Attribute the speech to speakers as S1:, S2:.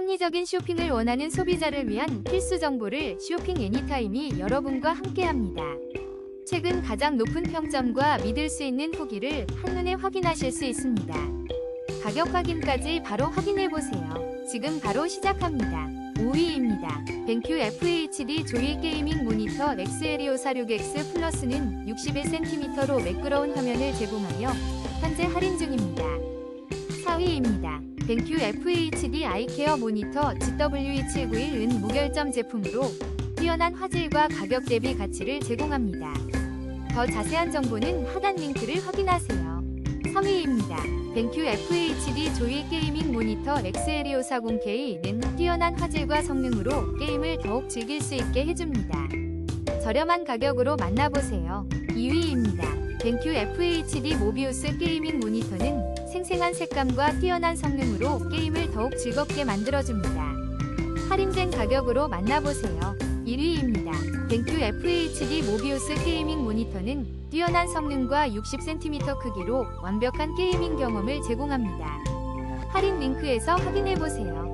S1: 합리적인 쇼핑을 원하는 소비자를 위한 필수 정보를 쇼핑 애니타임이 여러분과 함께합니다. 최근 가장 높은 평점과 믿을 수 있는 후기를 한눈에 확인하실 수 있습니다. 가격 확인까지 바로 확인해 보세요. 지금 바로 시작합니다. 5위입니다. 벤큐 FHD 조일 게이밍 모니터 XL2546X 플러스는 61cm로 매끄러운 화면을 제공하며 중입니다. 4위입니다. 벤큐 FHD 아이케어 모니터 GW2791은 무결점 제품으로 뛰어난 화질과 가격 대비 가치를 제공합니다. 더 자세한 정보는 하단 링크를 확인하세요. 3위입니다. 벤큐 FHD 조일 게이밍 모니터 XL2540K는 뛰어난 화질과 성능으로 게임을 더욱 즐길 수 있게 해줍니다. 저렴한 가격으로 만나보세요. 2위입니다. 벤큐 FHD 모비우스 게이밍 모니터는 생생한 색감과 뛰어난 성능으로 게임을 더욱 즐겁게 만들어줍니다. 할인된 가격으로 만나보세요. 1위입니다. 벤큐 FHD 모비우스 게이밍 모니터는 뛰어난 성능과 60cm 크기로 완벽한 게이밍 경험을 제공합니다. 할인 링크에서 확인해보세요.